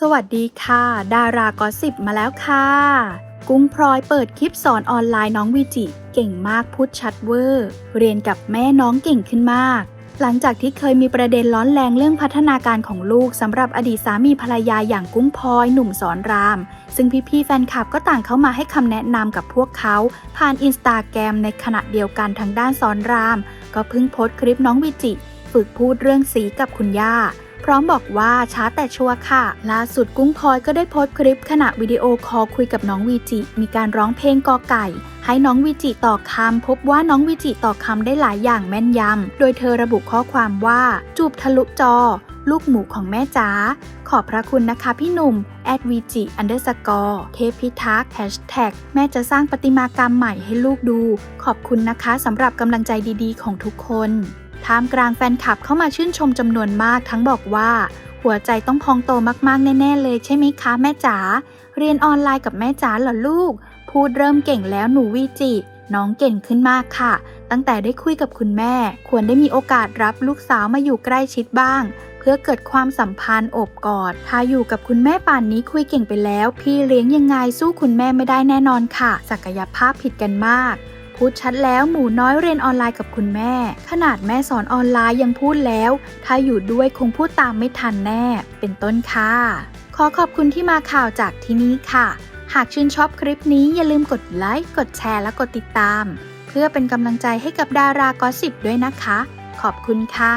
สวัสดีค่ะ ดารากอสิบมาแล้วค่ะ กุ้งพลอยเปิดคลิปสอนออนไลน์น้องวิจิ เก่งมากพูดชัดเวอร์ เรียนกับแม่น้องเก่งขึ้นมาก หลังจากที่เคยมีประเด็นร้อนแรงเรื่องพัฒนาการของลูกสำหรับอดีตสามีภรรยาอย่างกุ้งพลอยหนุ่มสอนราม ซึ่งพี่ๆแฟนคลับก็ต่างเข้ามาให้คำแนะนำกับพวกเขา ผ่านอินสตาแกรมในขณะเดียวกันทางด้านสอนราม ก็เพิ่งโพสต์คลิปน้องวิจิ ฝึกพูดเรื่องสีกับคุณย่า พร้อมบอกว่าช้าแต่ชัวร์ค่ะ ล่าสุดกุ้งพลอยก็ได้โพสต์คลิปขณะวิดีโอคอลคุยกับน้องวีจิ มีการร้องเพลงกอไก่ ให้น้องวีจิต่อคำพบว่าน้องวีจิต่อคำได้หลายอย่างแม่นยำ โดยเธอระบุข้อความว่า จูบทะลุจอ ลูกหมูของแม่จ๋าขอบพระคุณนะคะพี่หนุ่ม at vg underscore เทพพิทักษ์ hashtag แม่จะสร้างประติมากรรมใหม่ให้ลูกดู ขอบคุณนะคะสำหรับกำลังใจดีๆ ของทุกคน ท่ามกลางแฟนคลับเข้ามาชื่นชมจำนวนมากทั้งบอกว่า หัวใจต้องพองโตมากๆ แน่ ๆ เลยใช่ไหมคะแม่จ๋าเรียนออนไลน์กับแม่จ๋าเหรอลูก พูดเริ่มเก่งแล้วหนูวิจิ น้องเก่งขึ้นมากค่ะ ตั้งแต่ได้คุยกับคุณแม่ ควรได้มีโอกาสรับลูกสาวมาอยู่ใกล้ชิดบ้าง เพื่อเกิดความสัมพันธ์อบกอด ถ้าอยู่กับคุณแม่ป่านนี้คุยเก่งไปแล้ว พี่เลี้ยงยังไงสู้คุณแม่ไม่ได้แน่นอนค่ะ ศักยภาพผิดกันมาก พูดชัดแล้วหมูน้อยเรียนออนไลน์กับคุณแม่ ขนาดแม่สอนออนไลน์ยังพูดแล้ว ถ้าอยู่ด้วยคงพูดตามไม่ทันแน่ เป็นต้นค่ะ ขอขอบคุณที่มาข่าวจากที่นี้ค่ะ หากชื่นชอบคลิปนี้อย่าลืมกดไลค์กดแชร์และกดติดตาม เพื่อเป็นกำลังใจให้กับดารากอสิบด้วยนะคะ ขอบคุณค่ะ